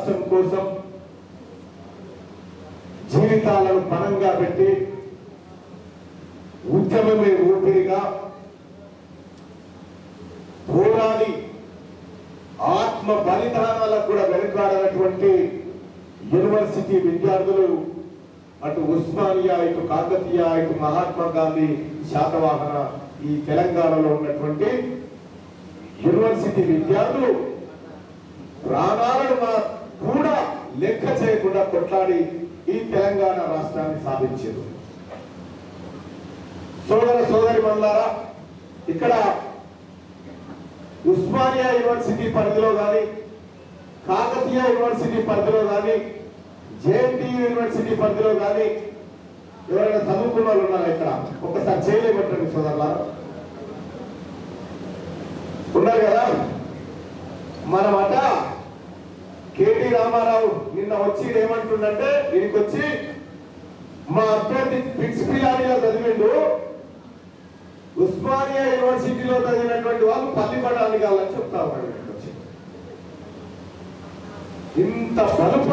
రాష్ట్రం కోసం జీవితాలను పణంగా పెట్టి ఉద్యమమే ఊపిరిగా పోరాడి ఆత్మ బలిదానాలకు కూడా వెనుకాడనటువంటి యూనివర్సిటీ విద్యార్థులు అటు ఉస్మానియా ఇటు కాకతీయ ఇటు మహాత్మా గాంధీ శాతవాహన ఈ తెలంగాణలో ఉన్నటువంటి యూనివర్సిటీ విద్యార్థులు ప్రాణాలను మా- కూడా లెక్క చేయకుండా కొట్లాడి ఈ తెలంగాణ రాష్ట్రాన్ని సాధించారు. సోదర సోదరి మండలారా ఇక్కడ ఉస్మానియా యూనివర్సిటీ పరిధిలో కానీ కాకతీయ యూనివర్సిటీ పరిధిలో కానీ జేఎన్టీయూ యూనివర్సిటీ పరిధిలో కానీ ఎవరైనా చదువుకున్న వాళ్ళు ఉన్నారా ఇక్కడ? ఒకసారి చేయలేమంటారు సోదరులారా. ఉన్నారు కదా? మనం రామారావు నిన్న వచ్చి ఏమంటుండంటే దీనికి వచ్చి మా అభ్యర్థి ఫిక్స్ పిల్లాడిగా చదివిండు. ఉస్మానియా యూనివర్సిటీలో చదివినటువంటి వాళ్ళు పల్లి పడాలి చెప్తా ఇంత బలుప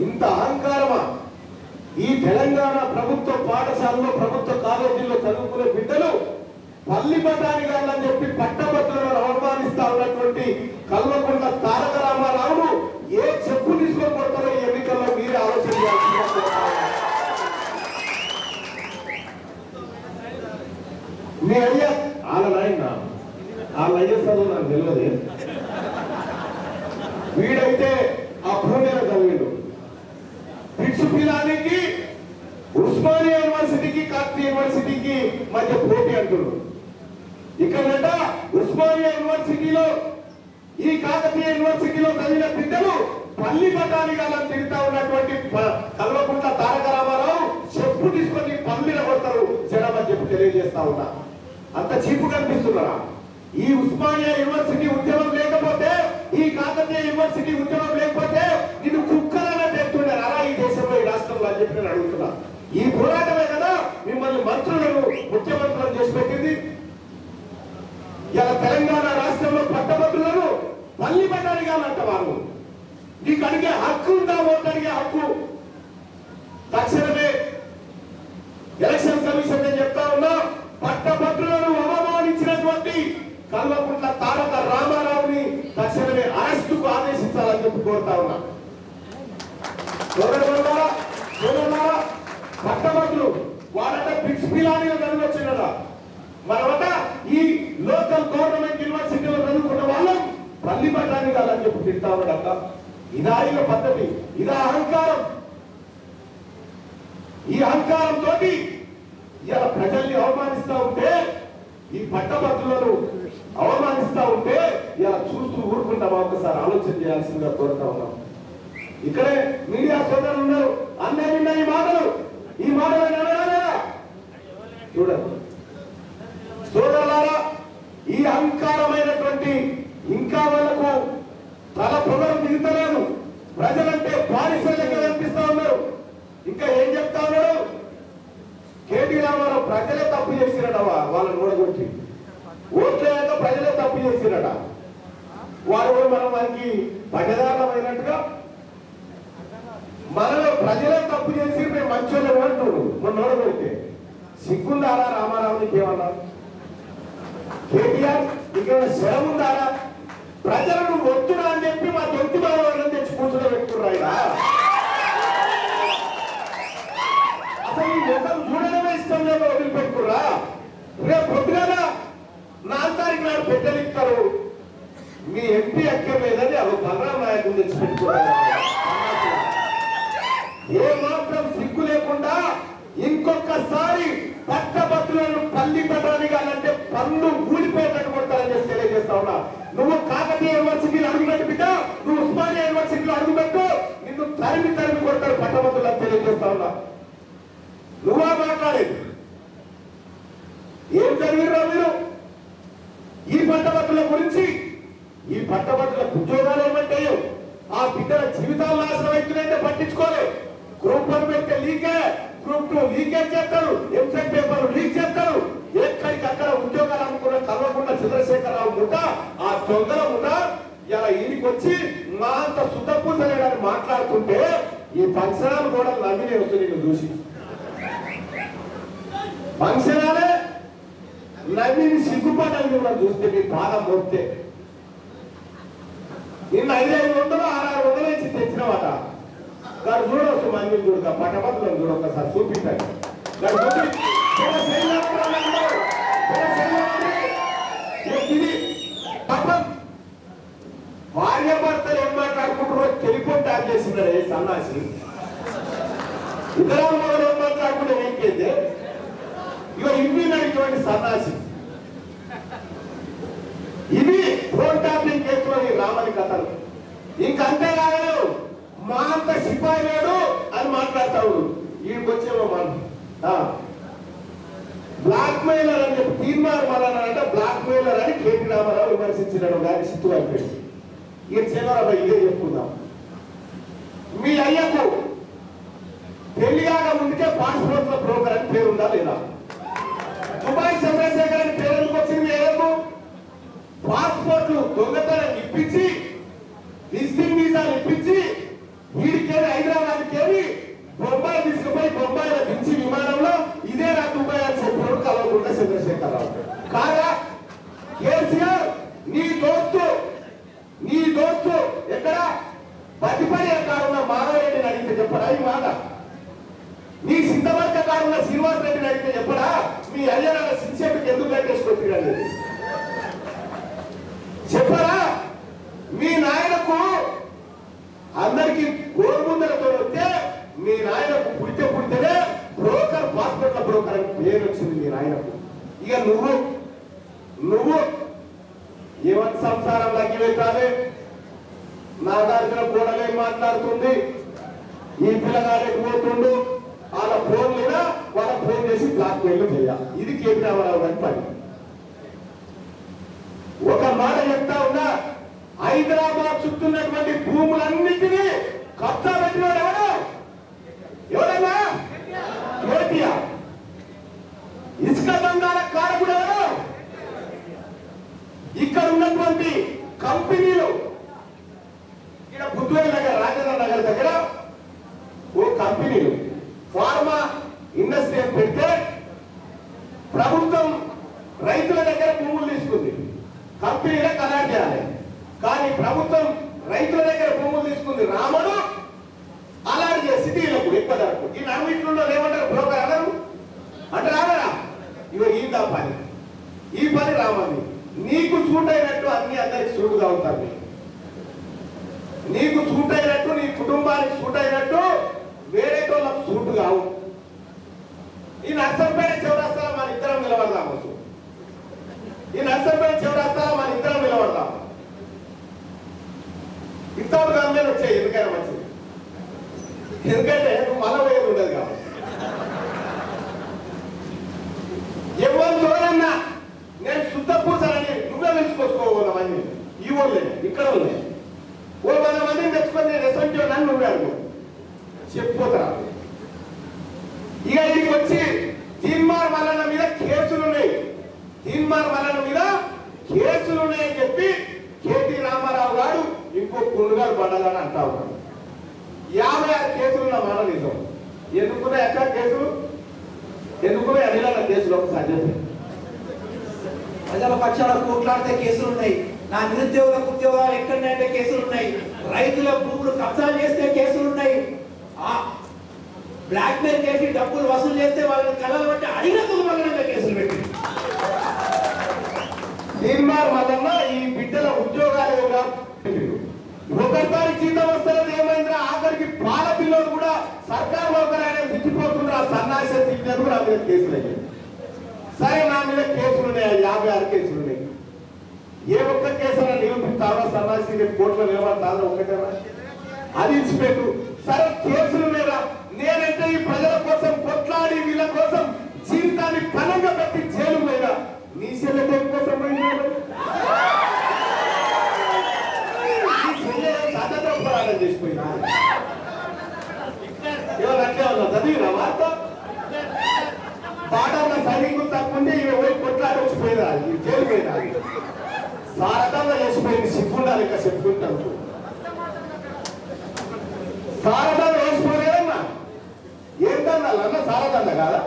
ఇంత అహంకారమా ఈ తెలంగాణ ప్రభుత్వ పాఠశాలలో ప్రభుత్వ కాలేజీల్లో చదువుకునే బిడ్డలు పల్లి పట్టాని చెప్పి పట్టభద్రులను అవమానిస్తా ఉన్నటువంటి కల్వకుండ తారక రామారావును ఏ చెప్పు తీసుకొని కొడతారో ఈ ఎన్నికల్లో మీరే ఆలోచన చేయాల్సిందిగా కోరుతా ఉన్నాను. మీ అయ్యా వాళ్ళ నాయన వాళ్ళ అయ్య చదువు నాకు తెలియదు వీడైతే ఆ పూణేలో చదివిండు పిచ్చు పిలానికి ఉస్మానియా యూనివర్సిటీకి కాకతీయ యూనివర్సిటీకి మధ్య పోటీ అంటున్నారు ఇక్కడట ఉస్మానియా యూనివర్సిటీలో ఈ కాకతీయ యూనివర్సిటీలో చదివిన బిడ్డలు పల్లి పట్టాలిగాలని తిరుగుతా ఉన్నటువంటి ప- కల్వకుంట్ల తారక రామారావు చెప్పు తీసుకొని పల్లిన కొడతారు జనమని చెప్పి తెలియజేస్తా ఉన్నా. అంత చీపు కనిపిస్తున్నారా ఈ ఉస్మానియా యూనివర్సిటీ ఉద్యమం లేకపోతే ఈ కాకతీయ యూనివర్సిటీ ఉద్యమం లేకపోతే ఇది కుక్కలనే చెప్తున్నారా ఈ దేశంలో ఈ రాష్ట్రంలో అని చెప్పి నేను అడుగుతున్నా. ఈ పోరాటమే కదా మిమ్మల్ని మంత్రులను ముఖ్యమంత్రులను చేసి పెట్టింది ఇలా తెలంగాణ రాష్ట్రంలో పట్టభద్రులను పల్లి పట్టాలిగాలంట వారు నీకు అడిగే హక్కు ఉందా? ఓటు అడిగే హక్కు. తక్షణమే ఎలక్షన్ కమిషన్ నేను చెప్తా ఉన్నా పట్టభద్రులను అవమానించినటువంటి కల్వకుంట్ల తారక రామారావుని తక్షణమే అరెస్టుకు ఆదేశించాలని చెప్పి కోరుతా ఉన్నా. సోదరులారా, సోదరులారా, పట్టభద్రులు వాళ్ళంటే పిక్స్ పిలానిగా చదివచ్చినట మనమట ఈ లోకల్ గవర్నమెంట్ యూనివర్సిటీలో చదువుకున్న వాళ్ళం తల్లి పట్టాన్ని కాదని చెప్పి తింటా ఉన్నాడట ఇదా ఇక పద్ధతి ఇదా అహంకారం. ఈ అహంకారంతో ఇలా ప్రజల్ని అవమానిస్తా ఉంటే ఈ పట్టభద్రులను అవమానిస్తా ఉంటే ఇలా చూస్తూ ఊరుకుంటామా ఒకసారి ఆలోచన చేయాల్సిందిగా కోరుతా ఉన్నాం. ఇక్కడే మీడియా సోదరులు ఉన్నారు. అన్నీ నిన్న ఈ మాటలు. ఈ మాటలు చూడండి. సోదరులారా ఈ అహంకారమైనటువంటి ఇంకా వాళ్ళకు తల పొగరు దిగుతలేదు. ప్రజలంటే బానిసలుగా కనిపిస్తా ఉన్నారు. ఇంకా ఏం చెప్తా ఉన్నారు? ప్రజలే తప్పు చేసిరట వాళ్ళని ఓడగొట్టి. ఓట్లేక ప్రజలే తప్పు చేసిరట. వారు మనం వారికి పట్టదారులమైనట్టుగా మనలో ప్రజలే తప్పు చేసి మేము మంచోళ్ళు అంటున్నాడు మొన్న ఓడగొడితే సిగ్గుందారా రామారావునికి ఏమన్నా కేటీఆర్ ఇక్కడ శరముందారా? ఉందారా ప్రజలను వద్దురా అని చెప్పి మా దొంతి బాబు తెచ్చి కూర్చొని పెట్టుకున్నాయినా అసలు ఈ ముఖం చూడడమే ఇష్టం లేక వదిలిపెట్టుకురా రేపు పొద్దుగాల నాలుగు తారీఖు నాడు పెద్దలు ఇస్తారు మీ ఎంపీ అక్కర్లేదని అవి బలరాం నాయకులు తెచ్చిపెట్టుకున్నారు. ఏ మాత్రం సిగ్గు లేకుండా ఇంకొకసారి పట్టభద్రులను పల్లి పెట్టడానికి అంటే పన్ను ఊడిపోయేటట్టు కొడతారని చెప్పి తెలియజేస్తా ఉన్నా. నువ్వు కాకతీయ యూనివర్సిటీలో అడుగుపెట్టు బిడ్డ. నువ్వు ఉస్మానియా యూనివర్సిటీలో అడుగుపెట్టు. నిన్ను తరిమి తరిమి కొడతారు పట్టభద్రులను తెలియజేస్తా ఉన్నా. నువ్వా మాట్లాడేది ఏం జరిగిరా మీరు ఈ పట్టభద్రుల గురించి ఈ పట్టభద్రుల ఉద్యోగాలు ఏమంటాయో ఆ బిడ్డల జీవితాలు నాశనం అవుతున్నాయంటే పట్టించుకోలే గ్రూప్ వన్ పెడితే లీకే గ్రూప్ టూ లీకేజ్ చేస్తారు. ఎంసెట్ పేపర్ లీక్ చేస్తారు. ఎక్కడికి అక్కడ ఉద్యోగాలు అనుకున్న కల్వకుండా చంద్రశేఖరరావు ముఠ ఆ దొంగల ఉన్నా ఇలా ఈయనకి వచ్చి మా అంత సుతపూసలేడని మాట్లాడుతుంటే ఈ పంచనాలు కూడా నమ్మినే వస్తుంది నేను చూసి. పంచనాలే నమ్మిని సిగ్గుపడ్డాన్ని మనం చూస్తే మీ బాధ మోస్తే నిన్న ఐదు వందలు ఆరు వందలు ఇచ్చి తెచ్చినవాట. దాన్ని చూడవచ్చు మంది చూడక పట్టపత్రం చూడొక్కసారి చూపించాలి గారు చూపి ఇది? పాపం భార్య భర్తలు ఏం మాట్లాడుకుంటారో టెలిఫోన్ ట్యాప్ సన్నాసి. ఇతర ఏం మాట్లాడుకుంటే ఏంటైతే ఇక ఇవి ఇటువంటి సన్నాసి. ఇది ఫోన్ ఇంకంతేకాదు మా అంత సిపాయి లేడు అని మాట్లాడతాడు. వీడికి వచ్చేమో మనం. బ్లాక్ మెయిలర్ అని చెప్పి తీర్మానం అంటే బ్లాక్ మెయిలర్ అని కేటీ రామారావు విమర్శించినాడు. గారి సిత్తు అయిపోయింది ఇక చివరగా ఇదే చెప్పుకుందాం. మీ అయ్యకు పెళ్ళి ఉంటే ముందుకే బ్రోకర్ అని పేరు ఉందా లేదా? దుబాయ్ చంద్రశేఖర్ అని పేరు వచ్చింది? మీ అయ్యకు పాస్పోర్ట్లు దొంగతనం ఇప్పించి విజిటింగ్ వీసాలు ఇప్పించి వీడికేరి హైదరాబాద్ కేరి బొంబాయి తీసుకుపోయి బొంబాయి దించి విమానంలో ఇదే నా దుబాయ్ అని చెప్పాడు కలవకుండా చంద్రశేఖరరావు కాగా కేసీఆర్ నీ దోస్తు నీ దోస్తు ఎక్కడ బతిపడి కారున్న మాధవరెడ్డిని అడిగితే చెప్పరా ఈ మాట నీ సిద్ధవర్గ కారున్న శ్రీనివాస్ రెడ్డిని అడిగితే చెప్పరా మీ అయ్యనాల శిక్షకు ఎందుకు కట్టేసుకొచ్చాడు చెప్పరా మీ నాయనకు అందరికి గోరుముందలతో వస్తే మీ నాయనకు పుడితే పుడితేనే బ్రోకర్ పాస్పోర్ట్ల బ్రోకర్ అని పేరు వచ్చింది మీ నాయనకు ఇక నువ్వు నువ్వు ఏమని సంసారం లగ్గిపెట్టాలి నాగార్జున కూడలే మాట్లాడుతుంది? ఈ పిల్లగాడికి పోతుండు వాళ్ళ ఫోన్ మీద వాళ్ళ ఫోన్ చేసి బ్లాక్ మెయిల్ చేయాలి. ఇది కేపీ రామారావు గారి పని. ఒక మాట చెప్తా ఉన్నా హైదరాబాద్ చుట్టూన్నటువంటి భూములన్నిటినీ కబ్జా పెట్టినాడు ఎవరు ఎవరన్నా కేటీఆర్. ఇసుక దందాల కారకుడు ఎవరు ఇక్కడ ఉన్నటువంటి కంపెనీలు ఇక్కడ బుద్ధుడి దగ్గర రాజేంద్ర నగర్ దగ్గర ఓ కంపెనీలు. ఫార్మా ఇండస్ట్రీ పెడితే ప్రభుత్వం రైతుల దగ్గర భూములు తీసుకుంది. కంపెనీలే కలాట్ చేయాలి. కానీ ప్రభుత్వం రైతుల దగ్గర భూములు తీసుకుంది రాముడు అలాంటి సిటీలకు ఎక్కువ ధరకు ఈ నన్నిట్లో ఏమంటారు బ్రోకర్ అనరు అంటే రావరా ఇగో ఈ దా పని ఈ పని రామని నీకు సూట్ అయినట్టు అన్ని అందరికి ఉంటారు. నీకు సూట్ అయినట్టు నీ కుటుంబానికి సూట్ అయినట్టు వేరే వాళ్ళకు సూట్ కావు. ఈ నర్సంపేట చివరస్తాలో మన ఇద్దరం నిలబడదాం అసలు. ఈ నర్సంపేట చివరస్తాలో మన ఇద్దరం నిలబడదాం ఇద్దరు దాని మీద వచ్చాయి ఎందుకైనా మంచిది. ఎందుకంటే నువ్వు మళ్ళా పోయేది ఉండదు కాబట్టి ఎవరితోనన్నా నేను శుద్ధ పూసానని నువ్వే వెలుచుకోసుకోవాలి మంది ఈ ఊళ్ళే ఇక్కడ ఊళ్ళే ఓ వంద మందిని తెచ్చుకొని నేను ఎసంటి నన్ను నువ్వే అనుకో చెప్పిపోతారా ఇక ఇక్కడికి వచ్చి తీన్మార్ మల్లన్న మీద కేసులు ఉన్నాయి తీన్మార్ మల్లన్న మీద కేసులు ఉన్నాయని చెప్పి కేటీ రామారావు గారు ఇంకో బండాలని అంటా ఉన్నాడు. యాభై ఆరు కేసులు ఉన్న మాట నిజం. ఎందుకున్నాయి ఎక్కడ కేసులు? ఎందుకున్నాయి అనిల కేసులు ఒకసారి చెప్పి ప్రజల పక్షాన కోట్లాడితే కేసులు ఉన్నాయి నా నిరుద్యోగుల ఉద్యోగాలు ఎక్కడంటే కేసులు ఉన్నాయి రైతుల భూములు కబ్జా చేస్తే కేసులు ఉన్నాయి బ్లాక్ మెయిల్ చేసి డబ్బులు వసూలు చేస్తే వాళ్ళని కళ్ళలు బట్టి అడిగినందుకు వాళ్ళ కేసులు పెట్టి తీన్మార్ మల్లన్న ఈ బిడ్డల ఉద్యోగాలు ఏమిరా? ఒకసారి జీతం వస్తున్నది ఏమైందిరా? ఆఖరికి పాల పిల్లలు కూడా సర్కార్ నౌకరైనా విచ్చిపోతుండ్రు ఆ సన్నాసి తిట్టినారు నా మీద కేసులు అయ్యాయి సరే నా మీద కేసులు ఉన్నాయి. యాభై ఆరు కేసులు ఉన్నాయి. ఏ ఒక్క కేసు నిరూపిస్తావా? సన్నాసి రేపు కోర్టులో నిలబడతారా ఒక్కటేనా అది ఇచ్చిపెట్టు. సరే కేసులు లేదా నేనంటే ఈ ప్రజల కోసం కొట్లాడి వీళ్ళ కోసం జీవితాన్ని కనంగా పెట్టి జైలు పోయినా. నీ చెల్లె కోసం పోయినాడు ఈ చెల్లె స్వాతంత్ర పోరాటం చేసిపోయినా ఎవరు చదివినా వార్త? పాట సైనికులు తప్పుంటే ఇవి పోయి కొట్లాట వచ్చిపోయినా ఈ సారథంగా చేసిపోయింది సిగ్గుండాలి ఇంకా చెప్పుకుంటాను సారథంగా వేసిపోలేదన్నా ఏంటన్నా అన్న సారథంగా కాదా?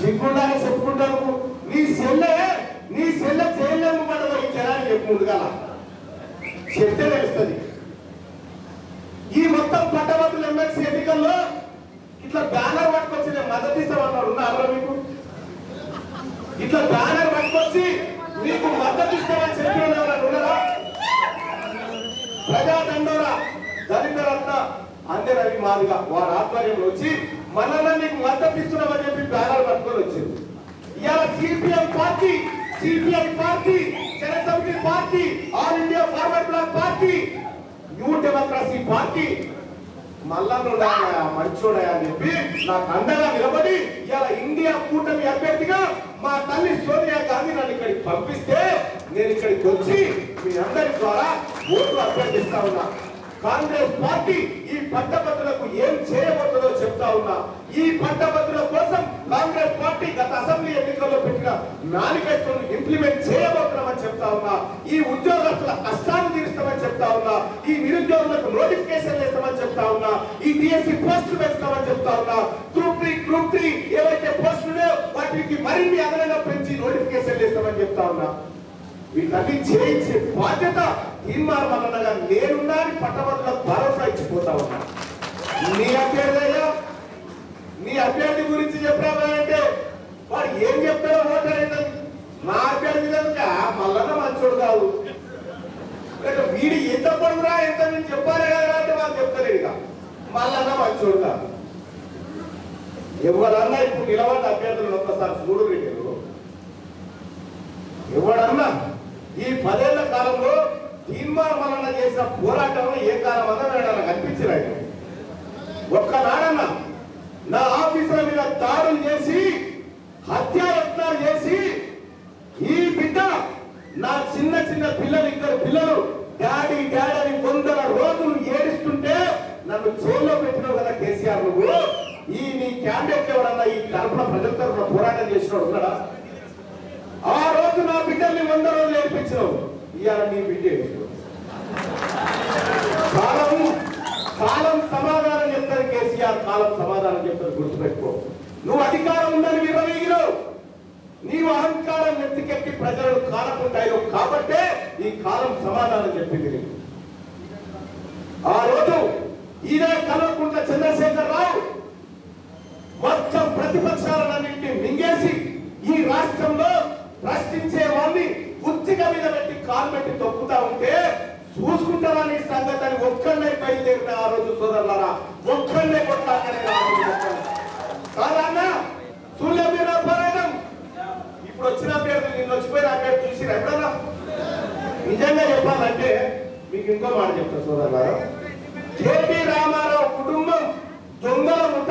సిగ్గుండాలి చెప్పుకుంటాను నీ సెల్లే నీ సెల్ల చేయలేము పడదు ఈ జనాన్ని చెప్పు ముందుగాల చెప్తే తెలుస్తుంది. ఈ మొత్తం పట్టభద్రుల ఎమ్మెల్సీ ఎన్నికల్లో ఇట్లా బ్యానర్ పట్టుకొచ్చి నేను మద్దతు ఇస్తామన్నారు ఉన్నారా మీకు? ఇట్లా బ్యానర్ పట్టుకొచ్చి మీకు మద్దతు ఇస్తామని చెప్పిన ఉన్నారా ప్రజా దండోరా దళిత రత్న అందే రవి మాదిగా వారి ఆధ్వర్యంలో వచ్చి మనల్ని నీకు మద్దతు ఇస్తున్నామని చెప్పి బ్యానర్ పట్టుకొని వచ్చింది. ఇవాళ CPM party CPI party Janasamithi party All India Forward Bloc party New Democracy party మల్లనుడాయా మంచోడయా అని చెప్పి నాకు అండగా నిలబడి ఇలా ఇండియా కూటమి అభ్యర్థిగా మా తల్లి సోనియా గాంధీ నన్ను ఇక్కడికి పంపిస్తే నేను ఇక్కడికి వచ్చి మీ అందరి ద్వారా ఓట్లు అభ్యర్థిస్తా ఉన్నా. కాంగ్రెస్ పార్టీ ఈ పట్టభద్రులకు ఏం చేయబోతుందో చెప్తా ఉన్నా. ఈ పట్టభద్రుల కోసం కాంగ్రెస్ పార్టీ గత అసెంబ్లీ ఎన్నికల్లో పెట్టిన మేనిఫెస్టోను ఇంప్లిమెంట్ చేయబోతున్నామని చెప్తా ఉన్నా. ఈ ఉద్యోగస్తుల కష్టాన్ని చెప్తా ఉన్నా ఈ డిఎస్సి పోస్టులు పెంచుతామని చెప్తా ఉన్నా గ్రూప్ త్రీ గ్రూప్ త్రీ ఏవైతే పోస్టులు వాటికి మరిన్ని అదనంగా పెంచి నోటిఫికేషన్ చేస్తామని చెప్తా ఉన్నా. వీటన్ని చేయించే బాధ్యత తీర్మానం అన్నగా నేనున్నా అని పట్టభద్రులకు భరోసా ఇచ్చిపోతా ఉన్నా. నీ అభ్యర్థయ్యా నీ అభ్యర్థి గురించి చెప్పామంటే వాడు ఏం చెప్తాడో ఓటర్ అయితే నా అభ్యర్థి కనుక మళ్ళా మంచోడు కాదు. అంటే వీడి ఎంత పొడుగురా ఎంత నేను చెప్పాలి కదా అంటే వాళ్ళు చెప్తలేడు ఇక మల్లన్న మంచోడు కాదు ఎవరన్నా ఇప్పుడు నిలబడ్డ అభ్యర్థులను ఒక్కసారి చూడు మీరు ఎవడన్నా ఈ పదేళ్ళ కాలంలో తీర్మానం చేసిన పోరాటంలో ఏ కాలం అన్నా నాకు ఒక్క ఒక్కనాడన్నా నా ఆఫీసుల మీద దాడులు చేసి హత్యాయత్నాలు చేసి నా చిన్న చిన్న పిల్లలు ఇద్దరు పిల్లలు డాడీ డాడీ అని వందల రోజులు ఏడుస్తుంటే నన్ను జైల్లో పెట్టినావు కదా కేసీఆర్ నువ్వు. ఈ నీ క్యాండిడేట్ ఎవరన్నా ఈ తరఫున ప్రజల తరఫున పోరాటం చేసినాడు ఉన్నాడా? ఆ రోజు నా బిడ్డల్ని వంద రోజులు ఏడిపించినావు. ఇవాళ నీ బిడ్డ కాలం కాలం సమాధానం చెప్తారు కేసీఆర్ కాలం సమాధానం చెప్తారు గుర్తుపెట్టుకో. నువ్వు అధికారం ఉందని విరవీగినావు అహంకారం నెత్తికెక్కి ప్రజలను కాలకుంటాయో కాబట్టే ఈ కాలం సమాధానం చెప్పింది ఆ రోజు ఇదే కల్వకుంట్ల చంద్రశేఖర్ రావు మొత్తం ప్రతిపక్షాలన్నింటినీ మింగేసి ఈ రాష్ట్రంలో ప్రశ్నించే వాడిని ఉత్తిక మీద పెట్టి కాలు పెట్టి తొక్కుతా ఉంటే చూసుకుంటారా నీ సంగతి అని ఒక్కళ్ళే బయలుదేరిన ఆ రోజు సోదరులారా ఒక్కళ్ళే కొట్టాకనే ఆ రోజు ఒక్కళ్ళే. కాదా అన్న సూర్య మీద పోరాటం ఇప్పుడు వచ్చిన పేరు మీరు వచ్చిపోయిన ఎప్పుడన్నా? నిజంగా చెప్పాలంటే మీకు ఇంకో మాట చెప్తా సోదరులారా. జేపీ రామారావు కుటుంబం దొంగల ముఠ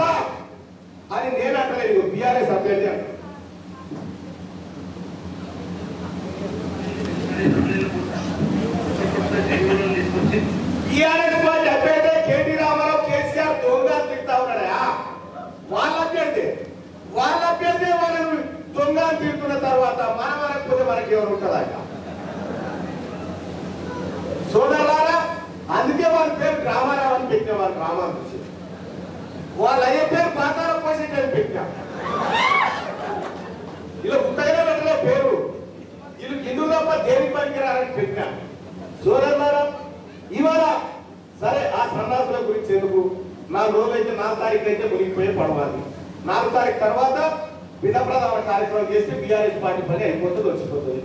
అని నేను అంటలేదు బీఆర్ఎస్ అభ్యర్థి అంట. బీఆర్ఎస్ పార్టీ అభ్యర్థి కేటీ రామారావు కేసీఆర్ దొంగ అని తింటా ఉన్నాడా వాళ్ళ అభ్యర్థి వాళ్ళ అభ్యర్థి వాళ్ళను దొంగ అని తింటున్న తర్వాత మన మనకపోతే మనకి ఎవరు ఉంటుందా సోదరులారా అందుకే వారి పేరు రామారావు అని పెట్టిన వారు రామానుజు వాళ్ళ అయ్యే పేరు పాతాల పోసేట అని పెట్టినా. ఇలా గుట్టగానే పెట్టలే పేరు వీళ్ళు హిందూ తప్ప దేనికి పనికిరారని పెట్టినా. సోదరులారా ఇవాళ సరే ఆ సన్నాసుల గురించి ఎందుకు? నాలుగు రోజులు అయితే నాలుగు తారీఖు అయితే మునిగిపోయి పడవాలి. నాలుగు తారీఖు తర్వాత విధప్రదాన కార్యక్రమం చేస్తే బీఆర్ఎస్ పార్టీ పని అయిపోతుంది వచ్చిపోతుంది.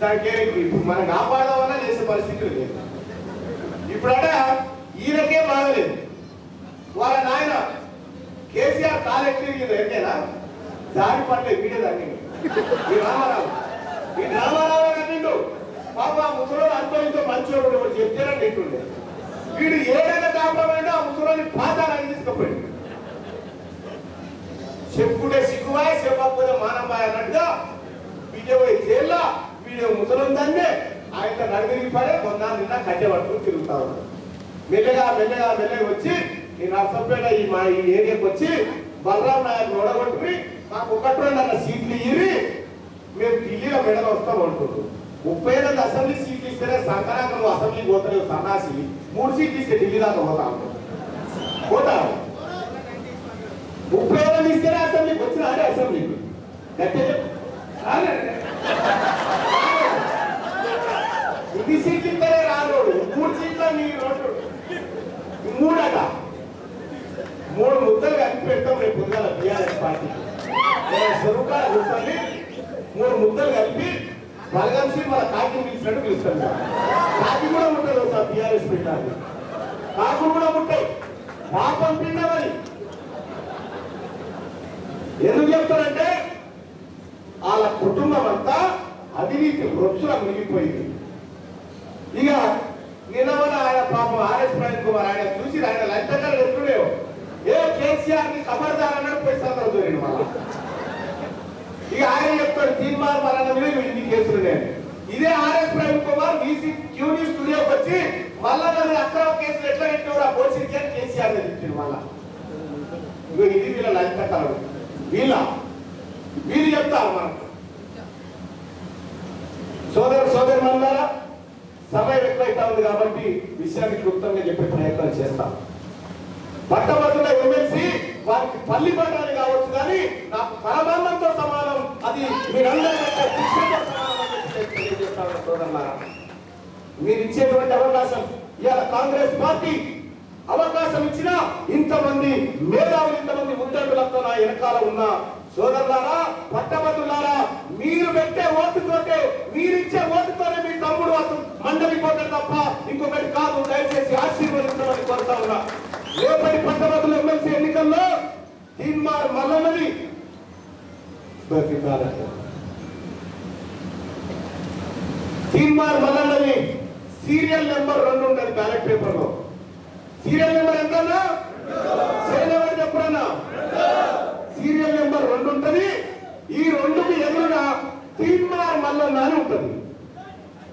దానికి ఇప్పుడు మనం కాపాడదామన్నా చేసే పరిస్థితులు లేదు. ఇప్పుడంటే ఈయనకే బాగలేదు వాళ్ళ నాయన కేసీఆర్ కాలెక్టర్ ఇది ఏంటేనా దారి పట్ల వీడే దాన్ని. ఈ రామారావు ఈ రామారావు కట్టిండు పాప ఆ ముసలోడు అనుభవించే మంచోడు ఒకటి చెప్తారని తింటుండే వీడు ఏదైనా కాపాడంటే ఆ ముసలోని పాతాలని తీసుకుపోయింది చెప్పుకుంటే సిగ్గుబాయ్ చెప్పకపోతే మానబాయ్ అన్నట్టుగా వీడియో పోయి జైల్లో వీడియో ముసలం ఆయన నడిగిరి పడే మొన్న నిన్న కట్టె పట్టుకుని తిరుగుతా ఉన్నాడు మెల్లగా మెల్లగా మెల్లగా వచ్చి ఈ నర్సంపేట ఈ మా ఈ ఏరియాకి వచ్చి బలరాం నాయక్ ఓడగొట్టుకుని మాకు ఒకటి రెండు అన్న సీట్లు ఇవి మేము ఢిల్లీలో మెడలు వస్తాం అంటున్నారు ముప్పై ఐదు అసెంబ్లీ సీట్లు ఇస్తేనే సంక్రాంతి అసెంబ్లీ పోతలేవు సన్నాసి. మూడు సీట్లు ఇస్తే ఢిల్లీ దాకా పోతావు పోతావు ముప్పై ఐదు ఇస్తేనే అసెంబ్లీకి వచ్చిన అదే అసెంబ్లీకి ఇది సీట్లు ఇద్దరే రాలోడు మూడు సీట్ల నీ రోడ్డు. మూడట మూడు ముద్దలు కలిపి పెడతాం రేపు పొద్దుగాల బీఆర్ఎస్ పార్టీ. చెరువుగా కూర్చొని మూడు ముద్దలు కలిపి బలగంసి మన కాకి పిలిచినట్టు పిలుస్తాను కాకి కూడా ఉంటుంది సార్ బీఆర్ఎస్ పెట్టాలి. కాకులు కూడా ఉంటాయి పాపం పిండమని ఎందుకు చెప్తారంటే వాళ్ళ కుటుంబం అంతా అవినీతి వృక్షుల మిగిలిపోయింది. ఇక నిన్నవన ఆయన పాపం ఆర్ఎస్ ప్రవీణ్ కుమార్ ఆయన చూసి ఆయన లంచంగా ఎత్తులేవు ఏ కేసీఆర్ని ఖబర్దార్ అన్నాడు పోయి సందర్భం మళ్ళా. ఇక ఆయన చెప్తాడు తీర్మానం వలన మీద ఇన్ని కేసులు నేను ఇదే ఆర్ఎస్ ప్రవీణ్ కుమార్ వీసీ క్యూని స్టూడియోకి వచ్చి మళ్ళా నన్ను అక్రమ కేసులు ఎట్లా పెట్టినవారు ఆ పోలీసులకి అని కేసీఆర్ చెప్పింది మళ్ళా. ఇది వీళ్ళ లంచకాలు వీళ్ళ. వీళ్ళు చెప్తారు మనకు సోదర సోదరి మందారా సమయం ఎక్కువైతా ఉంది కాబట్టి విషయాన్ని క్లుప్తంగా చెప్పే ప్రయత్నం చేస్తాం. పట్టభద్రుల ఎమ్మెల్సీ వారికి పల్లి పట్టాలి కావచ్చు కానీ నాకు పరమాన్నంతో సమానం. అది మీరందరూ సమానం మీరు ఇచ్చేటువంటి అవకాశం ఇవాళ కాంగ్రెస్ పార్టీ అవకాశం ఇచ్చిన ఇంతమంది మేధావులు ఇంతమంది ఉద్యోగులతో నా వెనకాల ఉన్న సోదరులారా పట్టభద్రులారా మీరు పెట్టే ఓటుతోటే మీరిచ్చే ఓటుతోనే మీ తమ్ముడు అసలు మండలిపోతాడు తప్ప ఇంకొకటి కాదు. దయచేసి ఆశీర్వదించమని కోరుతా ఉన్నా. రేపటి పట్టభద్రుల ఎమ్మెల్సీ ఎన్నికల్లో తీన్మార్ మల్లన్నది బతికాలంట తీన్మార్ మల్లన్నది సీరియల్ నెంబర్ రెండు ఉండదు బ్యాలెట్ పేపర్లో. సీరియల్ నెంబర్ ఎంత సీరియల్ నెంబర్ చెప్పరన్నా సీరియల్ నెంబర్ రెండు ఉంటుంది ఈ రెండుకి ఎదురుగా తీర్మార్ మల్లన్న అని ఉంటది.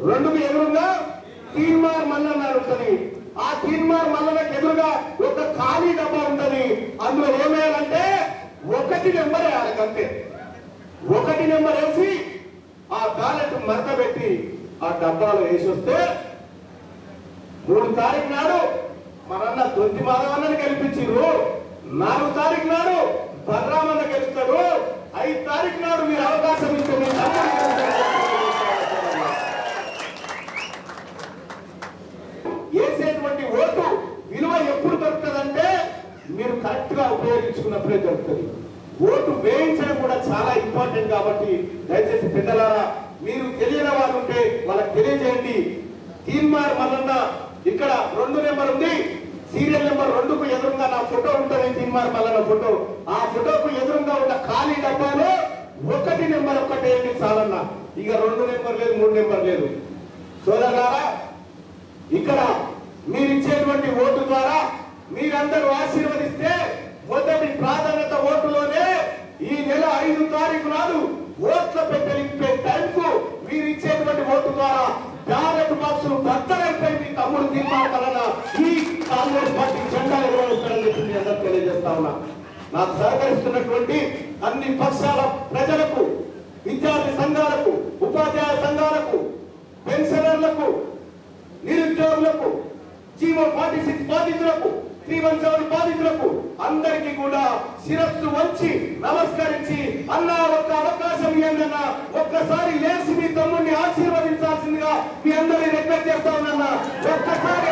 రెండుకి ఎదురుగా తీర్మార్ మల్లన్న అని ఆ తీర్మార్ మల్లన్నకి ఎదురుగా ఒక ఖాళీ డబ్బా ఉంటుంది. అందులో ఏమేయాలంటే ఒకటి నెంబర్ వేయాలి అంతే. ఒకటి నెంబర్ వేసి ఆ బ్యాలెట్ మరత పెట్టి ఆ డబ్బాలో వేసి వస్తే మూడు తారీఖు నాడు మనన్న దొంతి మాధవన్నని గెలిపించారు నాలుగు తారీఖు నాడు బలరామన్న గెలుస్తారు ఐదు తారీఖు నాడు మీరు అవకాశం ఇస్తే మీ వేసేటువంటి ఓటు విలువ ఎప్పుడు దొరుకుతుందంటే మీరు కరెక్ట్గా ఉపయోగించుకున్నప్పుడే దొరుకుతుంది. ఓటు వేయించడం కూడా చాలా ఇంపార్టెంట్ కాబట్టి దయచేసి పెద్దలారా మీరు తెలియని వాళ్ళు ఉంటే వాళ్ళకి తెలియజేయండి. తీర్మార్ మల్లన్న ఇక్కడ రెండు నెంబర్ ఉంది. సీరియల్ నెంబర్ రెండుకు ఎదురుగా నా ఫోటో ఉంటుంది తీన్మార్ మల్లన్న ఫోటో. ఆ ఫోటోకు ఎదురుగా ఉన్న ఖాళీ డబ్బాలో ఒకటి నెంబర్ ఒక్కటే ఏంటి చాలన్న. ఇక రెండు నెంబర్ లేదు మూడు నెంబర్ లేదు. సోదరులారా ఇక్కడ మీరు ఇచ్చేటువంటి ఓటు ద్వారా మీరందరూ ఆశీర్వదిస్తే మొదటి ప్రాధాన్యత ఓటులోనే ఈ నెల ఐదు తారీఖు నాడు ఓట్ల పెట్టలింపే టైంకు మీరు ఇచ్చేటువంటి ఓటు ద్వారా బ్యాలెట్ బాక్సులు బద్దలైపోయి మీ తమ్ముడు తీర్మానాలన్న ఈ కాంగ్రెస్ పార్టీ జెండా ఎగరవేస్తారని చెప్పి మీ అందరూ తెలియజేస్తా ఉన్నా. నాకు సహకరిస్తున్నటువంటి అన్ని పక్షాల ప్రజలకు విద్యార్థి సంఘాలకు ఉపాధ్యాయ సంఘాలకు పెన్షనర్లకు నిరుద్యోగులకు జీవో ఫార్టీ సిక్స్ బాధితులకు త్రీ వన్ సెవెన్ బాధితులకు అందరికీ కూడా శిరస్సు వచ్చి నమస్కరించి అన్నా ఒక్క అవకాశం ఏంటన్నా ఒక్కసారి లేచి మీ తమ్ముడిని ఆశీర్వదించాల్సిందిగా మీ అందరినీ రిక్వెస్ట్ చేస్తా ఉన్నా ఒక్కసారి